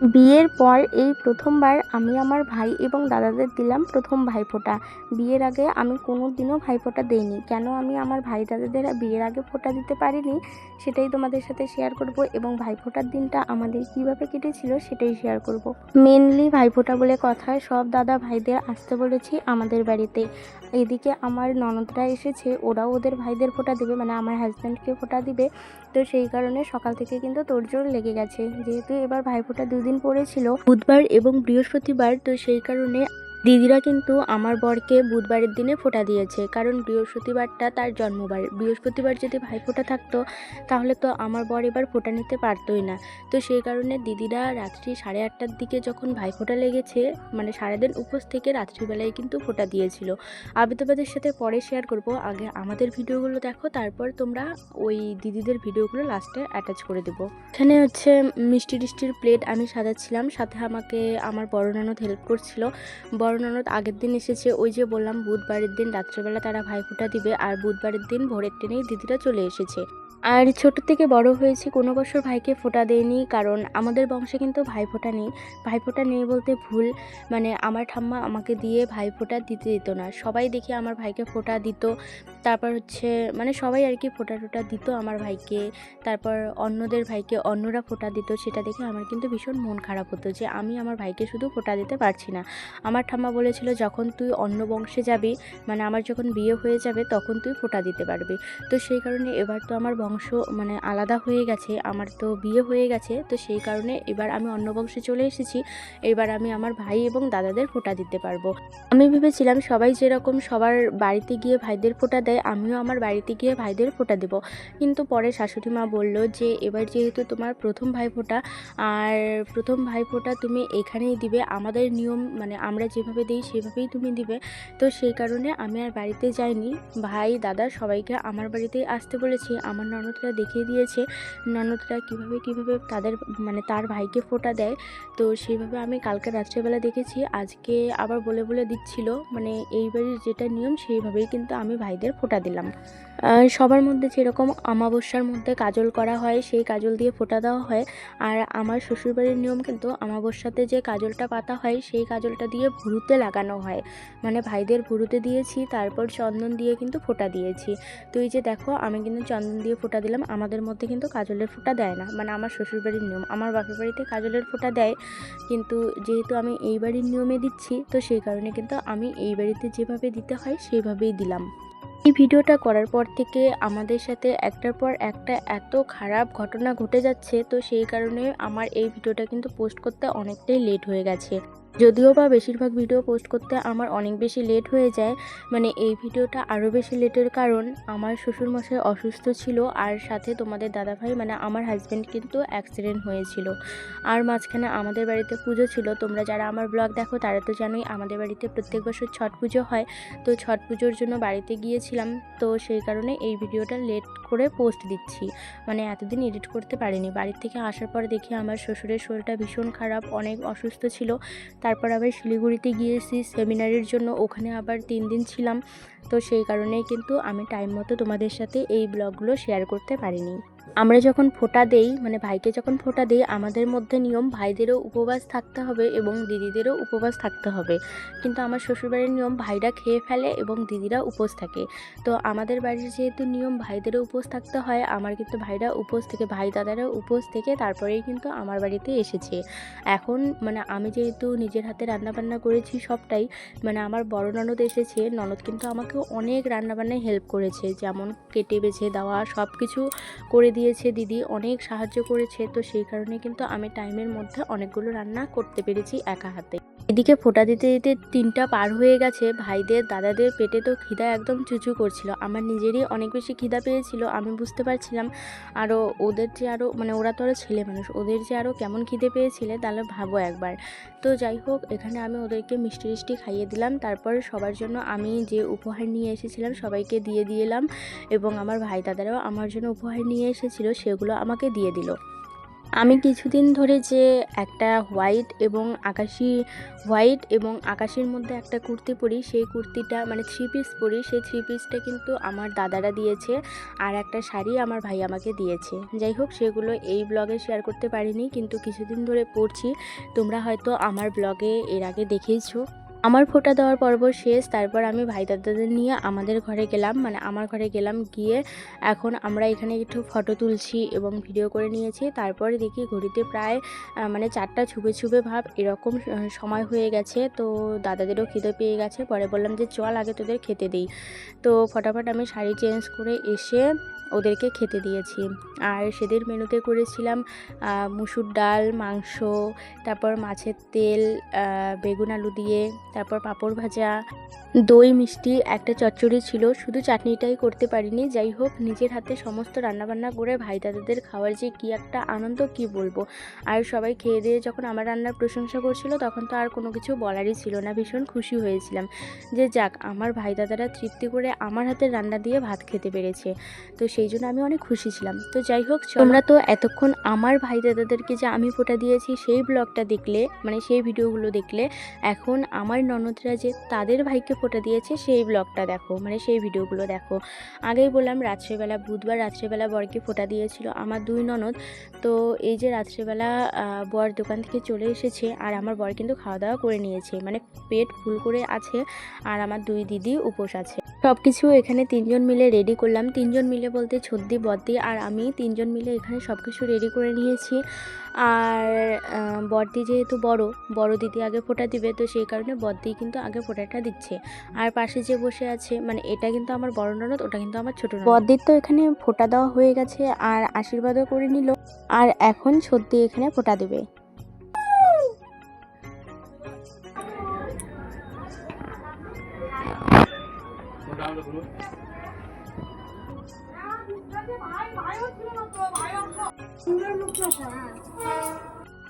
বিয়ের পর এই প্রথমবার আমি আমার ভাই এবং দাদাদের দিলাম প্রথম ভাইফোঁটা। বিয়ের আগে আমি কোনো দিনও ভাইফোঁটা দেইনি। কেন আমি আমার ভাই দাদাদের বিয়ের আগে ফোঁটা দিতে পারিনি সেটাই তোমাদের সাথে শেয়ার করব এবং ভাইফোঁটার দিনটা আমাদের কীভাবে কেটেছিল সেটাই শেয়ার করব। মেনলি ভাইফোঁটা বলে কথা সব দাদা ভাইদের আসতে বলেছি আমাদের বাড়িতে। এদিকে আমার ননদরা এসেছে, ওরাও ওদের ভাইদের ফোঁটা দেবে মানে আমার হাজব্যান্ডকে ফোঁটা দিবে। তো সেই কারণে সকাল থেকে কিন্তু তোড়জোড় লেগে গেছে। যেহেতু এবার ভাইফোঁটা দুদিন পড়েছিল বুধবার এবং বৃহস্পতিবার তো সেই কারণে দিদিরা কিন্তু আমার বরকে বুধবারের দিনে ফোঁটা দিয়েছে, কারণ বৃহস্পতিবারটা তার জন্মবার। বৃহস্পতিবার যদি ভাইফোঁটা থাকতো, তাহলে তো আমার বর এবার ফোঁটা নিতে পারতোই না। তো সেই কারণে দিদিরা রাত্রি সাড়ে আটটার দিকে যখন ভাইফোঁটা লেগেছে মানে সারাদিন উপোস থেকে রাত্রিবেলায় কিন্তু ফোঁটা দিয়েছিল। আমি তোমাদের সাথে পরে শেয়ার করব। আগে আমাদের ভিডিওগুলো দেখো, তারপর তোমরা ওই দিদিদের ভিডিওগুলো লাস্টে অ্যাটাচ করে দেবো। এখানে হচ্ছে মিষ্টি টিষ্টির প্লেট আমি সাজাচ্ছিলাম, সাথে আমাকে আমার বড় ননদ হেল্প করছিল। বড় ননদ আগের দিন এসেছে। ওই যে বললাম, বুধবারের দিন রাত্রেবেলা তারা ভাইফোঁটা দিবে আর বুধবারের দিন ভোরের ট্রেনেই দিদিরা চলে এসেছে। আর ছোট থেকে বড় হয়েছি, কোনো বছর ভাইকে ফোঁটা দেয়নি কারণ আমাদের বংশে কিন্তু ভাই ভাইফোঁটা নেই। ভাই ভাইফোঁটা নেই বলতে ভুল মানে আমার ঠাম্মা আমাকে দিয়ে ভাই ভাইফোঁটা দিতে দিত না। সবাই দেখি আমার ভাইকে ফোঁটা দিত, তারপর হচ্ছে মানে সবাই আর কি ফোঁটা টোটা দিত আমার ভাইকে, তারপর অন্যদের ভাইকে অন্যরা ফোঁটা দিত, সেটা দেখে আমার কিন্তু ভীষণ মন খারাপ হতো যে আমি আমার ভাইকে শুধু ফোঁটা দিতে পারছি না। আমার ঠাম্মা বলেছিল, যখন তুই অন্য বংশে যাবি মানে আমার যখন বিয়ে হয়ে যাবে, তখন তুই ফোঁটা দিতে পারবি। তো সেই কারণে এবার তো আমার বংশ মানে আলাদা হয়ে গেছে, আমার তো বিয়ে হয়ে গেছে, তো সেই কারণে এবার আমি অন্য বংশে চলে এসেছি, এবার আমি আমার ভাই এবং দাদাদের ফোঁটা দিতে পারব। আমি ভেবেছিলাম সবাই যেরকম সবার বাড়িতে গিয়ে ভাইদের ফোঁটা দেয়, আমিও আমার বাড়িতে গিয়ে ভাইদের ফোঁটা দেবো। কিন্তু পরে শাশুড়ি মা বলল যে, এবার যেহেতু তোমার প্রথম ভাই ভাইফোঁটা আর প্রথম ভাই ভাইফোঁটা তুমি এখানেই দিবে, আমাদের নিয়ম মানে আমরা যেভাবে দিই সেভাবেই তুমি দিবে। তো সেই কারণে আমি আর বাড়িতে যাইনি, ভাই, দাদা সবাইকে আমার বাড়িতেই আসতে বলেছি, আমার ননদরা দেখিয়ে দিয়েছে, ননদরা কীভাবে কীভাবে তাদের মানে তার ভাইকে ফোঁটা দেয়, তো সেইভাবে আমি কালকে রাত্রেবেলা দেখেছি, আজকে আবার বলে বলে দিচ্ছিল মানে এই বাড়ির যেটা নিয়ম সেইভাবেই কিন্তু আমি ভাইদের ফোঁটা দিলাম। সবার মধ্যে যেরকম অমাবস্যার মধ্যে কাজল করা হয়, সেই কাজল দিয়ে ফোঁটা দেওয়া হয়, আর আমার শ্বশুরবাড়ির নিয়ম কিন্তু অমাবস্যাতে যে কাজলটা পাতা হয়, সেই কাজলটা দিয়ে ভুরুতে লাগানো হয়। মানে ভাইদের ভুরুতে দিয়েছি, তারপর চন্দন দিয়ে কিন্তু ফোঁটা দিয়েছি। তো এই যে দেখো, আমি কিন্তু চন্দন দিয়ে দিলাম, আমাদের মধ্যে কিন্তু কাজলের ফোঁটা দেয় না। মানে আমার শ্বশুরবাড়ির নিয়ম, আমার বাপের বাড়িতে কাজলের ফোঁটা দেয়, কিন্তু যেহেতু আমি এই বাড়ির নিয়মে দিচ্ছি, তো সেই কারণে কিন্তু আমি এই বাড়িতে যেভাবে দিতে হয়, সেইভাবেই দিলাম। এই ভিডিওটা করার পর থেকে আমাদের সাথে একটার পর একটা এত খারাপ ঘটনা ঘটে যাচ্ছে, তো সেই কারণে আমার এই ভিডিওটা কিন্তু পোস্ট করতে অনেকটাই লেট হয়ে গেছে। যদিও বা বেশিরভাগ ভিডিও পোস্ট করতে আমার অনেক বেশি লেট হয়ে যায় মানে এই ভিডিওটা আরও বেশি লেটের কারণ আমার শ্বশুরমশাই অসুস্থ ছিল আর সাথে তোমাদের দাদাভাই মানে আমার হাজব্যান্ড কিন্তু অ্যাক্সিডেন্ট হয়েছিল। আর মাঝখানে আমাদের বাড়িতে পুজো ছিল, তোমরা যারা আমার ব্লগ দেখো তারা তো জানোই আমাদের বাড়িতে প্রত্যেক বছর ছট পুজো হয়। তো ছট পুজোর জন্য বাড়িতে গিয়েছিলাম, তো সেই কারণে এই ভিডিওটা লেট করে পোস্ট দিচ্ছি। মানে এতদিন এডিট করতে পারিনি। বাড়ির থেকে আসার পর দেখি আমার শ্বশুরের শরীরটা ভীষণ খারাপ, অনেক অসুস্থ ছিল। তারপর আবার শিলিগুড়িতে গিয়েছি সেমিনারের জন্য। ওখানে আবার তিন দিন ছিলাম। তো সেই কারণেই কিন্তু আমি টাইম মতো তোমাদের সাথে এই ব্লগগুলো শেয়ার করতে পারিনি। আমরা যখন ফোঁটা দেই মানে ভাইকে যখন ফোঁটা দিই, আমাদের মধ্যে নিয়ম ভাইদেরও উপবাস থাকতে হবে এবং দিদিদেরও উপবাস থাকতে হবে। কিন্তু আমার শ্বশুরবাড়ির নিয়ম ভাইরা খেয়ে ফেলে এবং দিদিরা উপোস থাকে। তো আমাদের বাড়ির যেহেতু নিয়ম ভাইদেরও উপোস থাকতে হয়, আমার কিন্তু ভাইরা উপোস থেকে, ভাই দাদারা উপোস থেকে তারপরেই কিন্তু আমার বাড়িতে এসেছে। এখন মানে আমি যেহেতু নিজের হাতে রান্নাবান্না করেছি সবটাই মানে আমার বড় ননদ এসেছে, ননদ কিন্তু আমাকে অনেক রান্নাবান্নায় হেল্প করেছে। যেমন কেটে বেছে দেওয়া সব কিছু করে দিয়েছে দিদি, অনেক সাহায্য করেছে। তো সেই কারণে কিন্তু আমি টাইমের মধ্যে অনেকগুলো রান্না করতে পেরেছি একা হাতে। এদিকে ফোটা দিতে দিতে তিনটা পার হয়ে গেছে। ভাইদের, দাদাদের পেটে তো খিদা একদম চুচু করছিল। আমার নিজেরই অনেক বেশি খিদা পেয়েছিল, আমি বুঝতে পারছিলাম। আরও ওদের যে আরও মানে ওরা তো আরও ছেলে মানুষ, ওদের যে আরও কেমন খিদে পেয়েছিলে তাহলে ভাবো একবার। তো যাই হোক, এখানে আমি ওদেরকে মিষ্টি মিষ্টি খাইয়ে দিলাম। তারপর সবার জন্য আমি যে উপহার নিয়ে এসেছিলাম সবাইকে দিয়ে দিলাম এবং আমার ভাই দাদারাও আমার জন্য উপহার নিয়ে এসেছিল, সেগুলো আমাকে দিয়ে দিল। আমি কিছুদিন ধরে যে একটা হোয়াইট এবং আকাশি হোয়াইট এবং আকাশের মধ্যে একটা কুর্তি পরি, সেই কুর্তিটা মানে থ্রি পিস পরি, সেই থ্রি পিসটা কিন্তু আমার দাদারা দিয়েছে আর একটা শাড়ি আমার ভাই আমাকে দিয়েছে। যাই হোক, সেগুলো এই ব্লগে শেয়ার করতে পারিনি, কিন্তু কিছুদিন ধরে পরছি। তোমরা হয়তো আমার ব্লগে এর আগে দেখেইছো। আমার ফোঁটা দেওয়ার পর্ব শেষ, তারপর আমি ভাই দাদাদের নিয়ে আমাদের ঘরে গেলাম। মানে আমার ঘরে গেলাম, গিয়ে এখন আমরা এখানে একটু ফটো তুলছি এবং ভিডিও করে নিয়েছি। তারপরে দেখি ঘড়িতে প্রায় মানে চারটা ছুবে ছুবে ভাব, এরকম সময় হয়ে গেছে। তো দাদাদেরও খিদে পেয়ে গেছে। পরে বললাম যে, চল আগে তোদের খেতে দিই। তো ফটাফট আমি শাড়ি চেঞ্জ করে এসে ওদেরকে খেতে দিয়েছি। আর সেদের মেনুতে করেছিলাম মুসুর ডাল, মাংস, তারপর মাছের তেল বেগুন আলু দিয়ে তারপর পাঁপড় ভাজা, দই, মিষ্টি, একটা চচ্চড়ি ছিল। শুধু চাটনিটাই করতে পারিনি। যাই হোক, নিজের হাতে সমস্ত রান্নাবান্না করে ভাই দাদাদের খাওয়ার যে কী একটা আনন্দ, কি বলব? আর সবাই খেয়ে দিয়ে যখন আমার রান্নার প্রশংসা করছিল, তখন তো আর কোনো কিছু বলারই ছিল না। ভীষণ খুশি হয়েছিলাম। যে যাক, আমার ভাই দাদারা তৃপ্তি করে আমার হাতের রান্না দিয়ে ভাত খেতে পেরেছে। তো সেই জন্য আমি অনেক খুশি ছিলাম। তো যাই হোক তোমরা তো এতক্ষণ আমার ভাই দাদাদেরকে যে আমি ফোটা দিয়েছি, সেই ব্লগটা দেখলে মানে সেই ভিডিওগুলো দেখলে, এখন আমার ননদরা যে তাদের ভাইকে ফোটা দিয়েছে, সেই ব্লগটা দেখো মানে সেই ভিডিওগুলো দেখো। আগেই বললাম রাত্রেবেলা, বুধবার রাত্রেবেলা বরকে ফোটা দিয়েছিল আমার দুই ননদ। তো এই যে রাত্রেবেলা বর দোকান থেকে চলে এসেছে আর আমার বর কিন্তু খাওয়া দাওয়া করে নিয়েছে মানে পেট ফুল করে আছে আর আমার দুই দিদি উপোস আছে। সব কিছু এখানে তিনজন মিলে রেডি করলাম। তিনজন মিলে বলতে ছদ্দি, বদ্দি আর আমি তিনজন মিলে এখানে সব কিছু রেডি করে নিয়েছি। আর বড়দি যেহেতু বড় বড় দিদি আগে ফোটা দিবে, তো সেই কারণে বড়দি কিন্তু আগে ফোঁটাটা দিচ্ছে। আর পাশে যে বসে আছে মানে এটা কিন্তু আমার বড় ননদ ওটা কিন্তু আমার ছোট ননদ। বড়দির তো এখানে ফোঁটা দেওয়া হয়ে গেছে আর আশীর্বাদও করে নিল। আর এখন ছদ্দি এখানে ফোঁটা দেবে।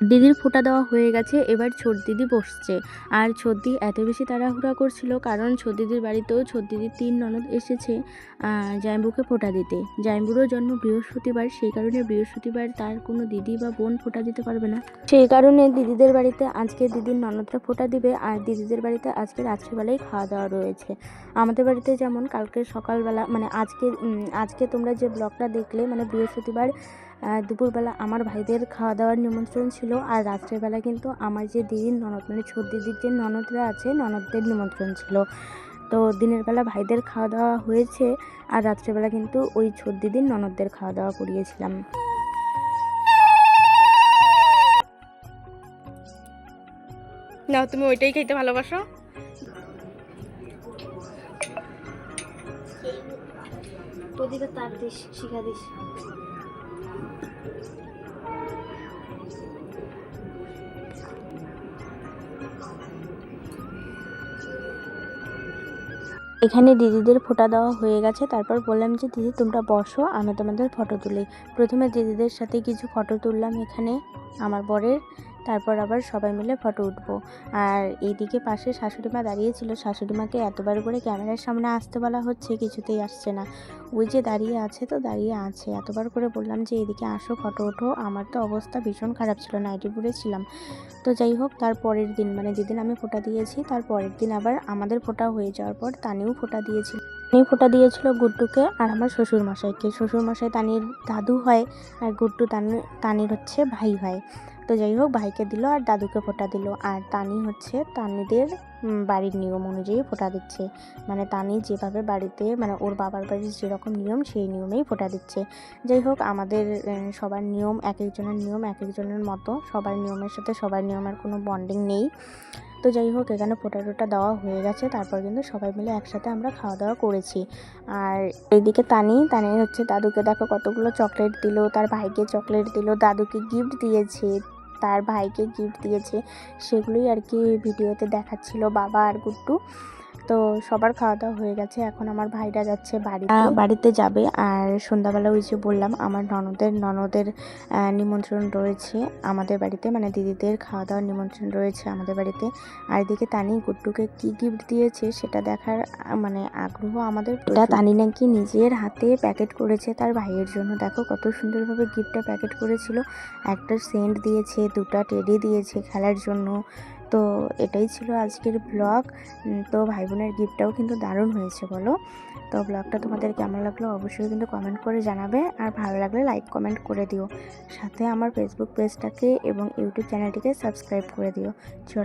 দিদির ফোঁটা দেওয়া হয়ে গেছে, এবার ছোট দিদি বসছে। আর ছোট দিদি এত বেশি তাড়াহুড়া করছিল কারণ ছোট দিদির বাড়িতেও ছোট দিদির তিন ননদ এসেছে জামাইবুকে ফোঁটা দিতে। জামাইবুরও জন্ম বৃহস্পতিবার, সেই কারণে বৃহস্পতিবার তার কোনো দিদি বা বোন ফোঁটা দিতে পারবে না। সেই কারণে দিদিদের বাড়িতে আজকে দিদির ননদরা ফোঁটা দিবে, আর দিদিদের বাড়িতে আজকে রাত্রিবেলায় খাওয়া দাওয়া রয়েছে। আমাদের বাড়িতে যেমন কালকে সকালবেলা মানে আজকে আজকে তোমরা যে ব্লগটা দেখলে মানে বৃহস্পতিবার দুপুরবেলা আমার ভাইদের খাওয়া দাওয়ার নিমন্ত্রণ ছিল আর রাত্রেবেলা কিন্তু আমার যে দিদির ননদ মানে ছোট দিদির যে ননদরা আছে ননদদের নিমন্ত্রণ ছিল। তো দিনের বেলা ভাইদের খাওয়া দাওয়া হয়েছে আর রাত্রেবেলা কিন্তু ওই ছোট দিদির ননদদের খাওয়া দাওয়া করিয়েছিলাম। না তুমি ওইটাই খাইতে ভালোবাসো? প্রদীপের তার দিস শিখা দিস। এখানে দিদিদের ফোটা দেওয়া হয়ে গেছে। তারপর বললাম যে, দিদি, তোমরা বসো আমি তোমাদের ফটো তুলি। প্রথমে দিদিদের সাথে কিছু ফটো তুললাম এখানে, আমার বরের। তারপর আবার সবাই মিলে ফটো উঠবো। আর এইদিকে পাশে শাশুড়ি মা দাঁড়িয়েছিল শাশুড়ি মাকে এতবার করে ক্যামেরার সামনে আসতে বলা হচ্ছে, কিছুতেই আসছে না। ওই যে দাঁড়িয়ে আছে তো, দাঁড়িয়ে আছে। এতবার করে বললাম যে, এদিকে আসো, ফটো ওঠো। আমার তো অবস্থা ভীষণ খারাপ ছিল, নাইটি পরে ছিলাম। তো যাই হোক, তার পরের দিন মানে যেদিন আমি ফোঁটা দিয়েছি, তার পরের দিন আবার আমাদের ফোঁটা হয়ে যাওয়ার পর তানিও ফোঁটা দিয়েছিল তানি ফোঁটা দিয়েছিল গুড্ডুকে আর আমার শ্বশুর মশাইকে শ্বশুর মশাই তানির দাদু হয় আর গুড্ডু তানি, তানির হচ্ছে ভাই হয়। তো যাই হোক, ভাইকে দিল আর দাদুকে ফোঁটা দিল। আর তানি হচ্ছে তানিদের বাড়ির নিয়ম অনুযায়ী ফোঁটা দিচ্ছে। মানে তানি যেভাবে বাড়িতে মানে ওর বাবার বাড়ির যেরকম নিয়ম, সেই নিয়মেই ফোঁটা দিচ্ছে। যাই হোক, আমাদের সবার নিয়ম এক একজনের নিয়ম, এক একজনের মতো। সবার নিয়মের সাথে সবার নিয়মের কোনো বন্ডিং নেই। তো যাই হোক, এখানে ফোঁটা টোটা দেওয়া হয়ে গেছে। তারপর কিন্তু সবাই মিলে একসাথে আমরা খাওয়া দাওয়া করেছি। আর এইদিকে তানি তানি হচ্ছে, দাদুকে দেখো কতগুলো চকলেট দিল, তার ভাইকে চকলেট দিল, দাদুকে গিফট দিয়েছে। তার ভাইকে গিফট দিয়েছে। সেগুলোই আর কি ভিডিওতে দেখাচ্ছিল বাবা আর গুড্ডু। তো সবার খাওয়া দাওয়া হয়ে গেছে। এখন আমার ভাইরা যাচ্ছে বাড়িতে। বাড়িতে যাবে। আর সন্ধ্যাবেলা ওই যে বললাম আমার ননদের ননদের নিমন্ত্রণ রয়েছে আমাদের বাড়িতে। মানে দিদিদের খাওয়া দাওয়ার নিমন্ত্রণ রয়েছে আমাদের বাড়িতে। আর এদিকে তানি গুড্ডুকে কি গিফট দিয়েছে সেটা দেখার মানে আগ্রহ আমাদের এটা তানি নাকি নিজের হাতে প্যাকেট করেছে তার ভাইয়ের জন্য। দেখো কত সুন্দরভাবে গিফটটা প্যাকেট করেছিল। একটা সেন্ট দিয়েছে দুটা টেডি দিয়েছে খেলার জন্য। তো এটাই ছিল আজকের ব্লগ তো ভাই বোনের গিফটটাও কিন্তু দারুণ হয়েছে বলো। তো ব্লগটা তোমাদের কেমন লাগল অবশ্যই কিন্তু কমেন্ট করে জানাবে। আর ভালো লাগলে লাইক কমেন্ট করে দিও। সাথে আমার ফেসবুক পেজটাকে এবং ইউটিউব চ্যানেলটিকে সাবস্ক্রাইব করে দিও। চলো।